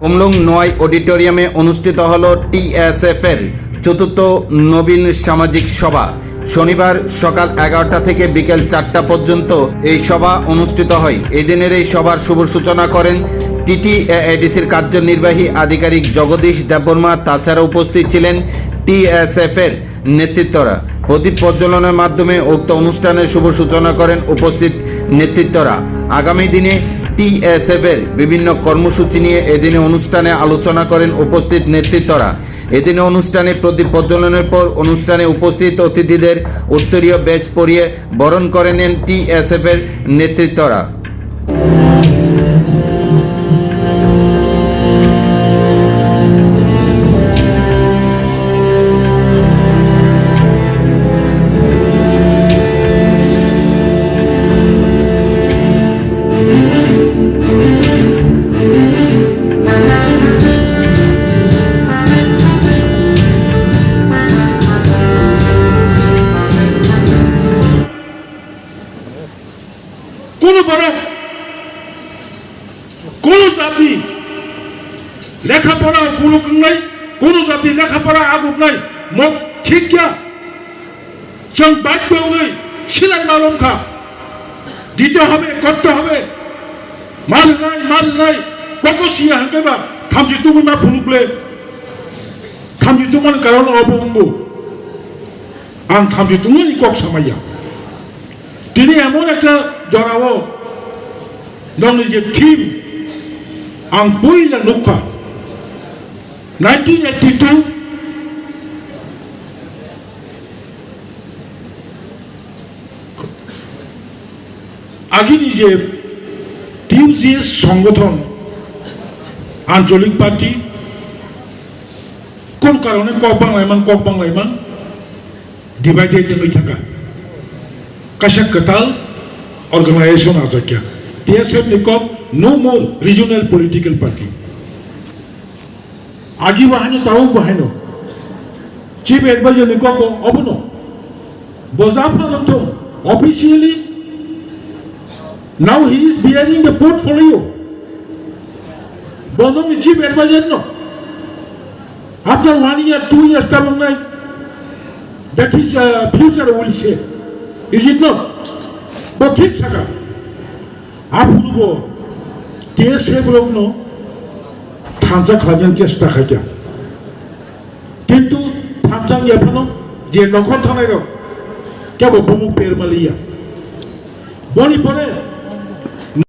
কমলুং নয় অডিটোরিয়ামে অনুষ্ঠিত হল টিএসএফ এর চতুর্থ নবীন সামাজিক সভা। শনিবার সকাল এগারোটা থেকে বিকেল চারটা পর্যন্ত এই সভা অনুষ্ঠিত হয়। এদিনের এই সভার শুভ সূচনা করেন টিটিএডিসির কার্যনির্বাহী আধিকারিক জগদীশ দেববর্মা, তাছাড়া উপস্থিত ছিলেন টিএসএফ এর নেতৃত্বরা। প্রদীপ প্রজ্বলনের মাধ্যমে উক্ত অনুষ্ঠানের শুভ সূচনা করেন উপস্থিত নেতৃত্বরা। আগামী দিনে টিএসএফ এর বিভিন্ন কর্মসূচি নিয়ে এদিনে অনুষ্ঠানে আলোচনা করেন উপস্থিত নেতৃত্বরা। এদিনে অনুষ্ঠানে প্রতি প্রজ্বলনের পর অনুষ্ঠানে উপস্থিত অতিথিদের উত্তরীয় ব্যাচ পরিয়ে বরণ করে নেন টিএসএফ এর নেতৃত্বরা। কোন জাতি লেখাপড়া গুরুক নাই, কোন জাতি লেখাপড়া আগুক নাই মত ঠিক গিয়া जों বাধ্যই সিলাই মালমখা দিতে হবে, করতে হবে। মাল নাই মাল নাই ককসিয়া হাঁকেবা থামজি তুমি মা ফুলুকলে। থামজি তোমার কারণ অবঙ্গ আং থামজি তুমি কক সামাইয়া। তিনি এমন একটা জড়াবো নন যে থিম। আং পইলা নুখা নাইনটিন এইটটি টু। আগেরই যে টিউজিএস সংগঠন আঞ্চলিক পার্টি কোন কারণে কক বাংলাইমান কক বাংলাইমান ডিভাইডেড হয়ে থাকা। kasak ketal organisation ajakya. TSF Nikop, no more regional political party. আগে বাহানো তাও বাহানো চিফ এডভাইজার নিকক অবন বজাফানত officially now he is bearing the portfolio Bandhan chief adviser ন after one year two year তেমন নাই that is future will shape Is it not? But ঠিক থাকা আবুরব টিএসএফ থানজা খাজেন চেষ্টা খাইয়া কিন্তু থানজাং এফানো যে নখন থানায় কেবল বমুক পেরমালিয়া বলি পরে